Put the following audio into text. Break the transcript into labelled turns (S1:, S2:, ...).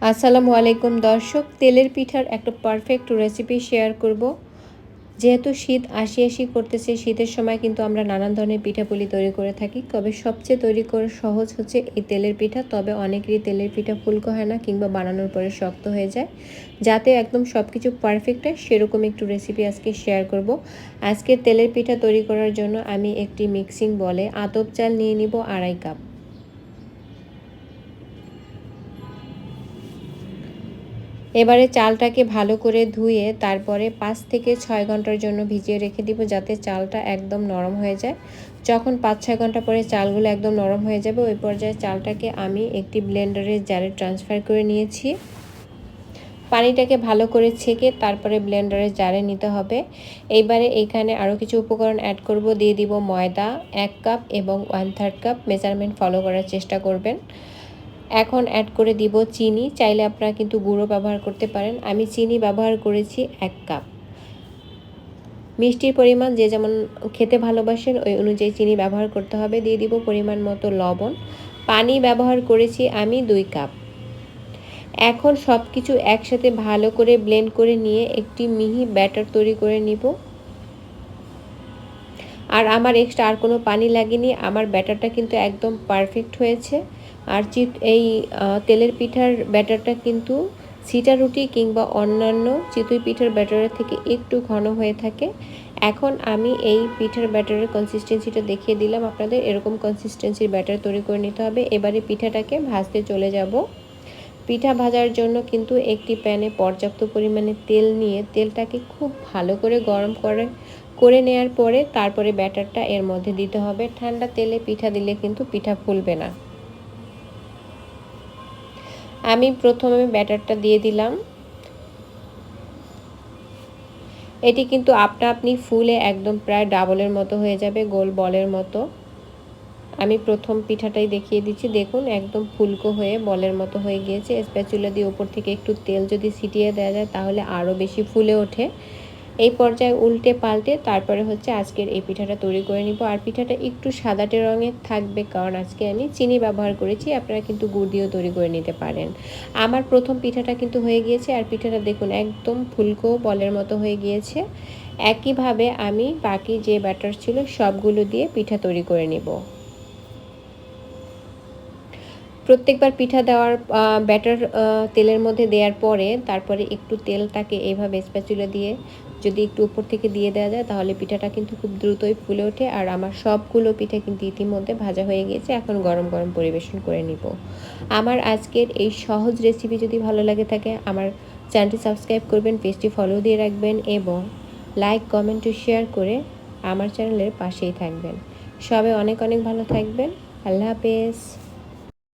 S1: আসসালামু আলাইকুম দর্শক, তেলের পিঠার একটা পারফেক্ট রেসিপি শেয়ার করব। যেহেতু শীত আসি আসি করতেছে, শীতের সময় কিন্তু আমরা নানান ধরনের পিঠাপুলি তৈরি করে থাকি। তবে সবচেয়ে তৈরি করা সহজ হচ্ছে এই তেলের পিঠা, তবে অনেকেরই তেলের পিঠা ফুলকো হয় না কিংবা বানানোর পরে শক্ত হয়ে যায়। যাতে একদম সব কিছু পারফেক্ট হয়, সেরকম একটু রেসিপি আজকে শেয়ার করব। আজকে তেলের পিঠা তৈরি করার জন্য আমি একটি মিক্সিং বলে আতপ চাল নিয়ে নিব আড়াই কাপ। এবারে চালটাকে ভালো করে ধুয়ে তারপরে পাঁচ থেকে ছয় ঘণ্টার জন্য ভিজিয়ে রেখে দিব যাতে চালটা একদম নরম হয়ে যায়। যখন পাঁচ ছয় ঘণ্টা পরে চালগুলো একদম নরম হয়ে যাবে, ওই পর্যায়ে চালটাকে আমি একটি ব্লেন্ডারের জারে ট্রান্সফার করে নিয়েছি। পানিটাকে ভালো করে ছেঁকে তারপরে ব্লেন্ডারের জারে নিতে হবে। এইবারে এইখানে আরও কিছু উপকরণ অ্যাড করব। দিয়ে দিব ময়দা এক কাপ এবং one third cup. Measurement follow করার চেষ্টা করবেন। এখন অ্যাড করে দিব চিনি। চাইলে আপনারা কিন্তু গুঁড়ো ব্যবহার করতে পারেন। আমি চিনি ব্যবহার করেছি এক কাপ। মিষ্টির পরিমাণ যে যেমন খেতে ভালোবাসেন, ওই অনুযায়ী চিনি ব্যবহার করতে হবে। দিয়ে দিব পরিমাণ মতো লবণ। পানি ব্যবহার করেছি আমি দুই কাপ। এখন সব কিছু একসাথে ভালো করে ব্লেন্ড করে নিয়ে একটি মিহি ব্যাটার তৈরি করে নিব। আর আমার এক্সট্রা আর কোনো পানি লাগেনি। আমার ব্যাটারটা কিন্তু একদম পারফেক্ট হয়েছে। আর চিত এই তেলের পিঠার ব্যাটারটা কিন্তু সিটা রুটি কিংবা অন্যান্য চিতুই পিঠার ব্যাটারের থেকে একটু ঘন হয়ে থাকে। এখন আমি এই পিঠার ব্যাটারের কনসিস্টেন্সিটা দেখিয়ে দিলাম। আপনাদের এরকম কনসিস্টেন্সির ব্যাটার তৈরি করে নিতে হবে। এবারে পিঠাটাকে ভাজতে চলে যাব। পিঠা ভাজার জন্য কিন্তু একটি প্যানে পর্যাপ্ত পরিমাণে তেল নিয়ে তেলটাকে খুব ভালো করে গরম করে করে নেওয়ার পরে তারপরে ব্যাটারটা এর মধ্যে দিতে হবে। ঠান্ডা তেলে পিঠা দিলে কিন্তু পিঠা ফুলবে না। আমি প্রথমে ব্যাটারটা দিয়ে দিলাম। এটি কিন্তু আপনা আপনি ফুলে একদম প্রায় ডাবলের মতো হয়ে যাবে, গোল বলের মতো। আমি প্রথম পিঠাটাই দেখিয়ে দিচ্ছি। দেখুন, একদম ফুলকো হয়ে বলের মতো হয়ে গিয়েছে। স্প্যাচুলা দিয়ে ওপর থেকে একটু তেল যদি ছিটিয়ে দেওয়া যায়, তাহলে আরও বেশি ফুলে ওঠে। এই পর্যায়ে উল্টে পাল্টে তারপরে হচ্ছে আজকের এই পিঠাটা তৈরি করে নিব। আর পিঠাটা একটু সাদাটে রঙের থাকবে, কারণ আজকে আমি চিনি ব্যবহার করেছি, আপনারা কিন্তু গুড় দিয়েও তৈরি করে নিতে পারেন। আমার প্রথম পিঠাটা কিন্তু হয়ে গিয়েছে, আর পিঠাটা দেখুন একদম ফুলকো বলের মতো হয়ে গিয়েছে। একইভাবে আমি বাকি যে ব্যাটার ছিল, সবগুলো দিয়ে পিঠা তৈরি করে নিব। প্রত্যেকবার পিঠা দেওয়ার ব্যাটার তেলের মধ্যে দেওয়ার পরে তারপরে একটু তেলটাকে এইভাবে স্প্যাচুলা দিয়ে যদি একটু উপর থেকে দিয়ে দেওয়া যায় তাহলে পিঠাটা কিন্তু খুব দ্রুতই ফুলে ওঠে আর আমার সবগুলো পিঠা কিন্তু ইতিমধ্যে ভাজা হয়ে গিয়েছে, এখন গরম গরম পরিবেশন করে নিব। আমার আজকের এই সহজ রেসিপি যদি ভালো লাগে থাকে আমার চ্যানেলটি সাবস্ক্রাইব করবেন পেজটি ফলো দিয়ে রাখবেন এবং লাইক কমেন্ট ও শেয়ার করে আমার চ্যানেলের পাশেই থাকবেন। সবাই অনেক অনেক ভালো থাকবেন। আল্লাহ হাফেজ।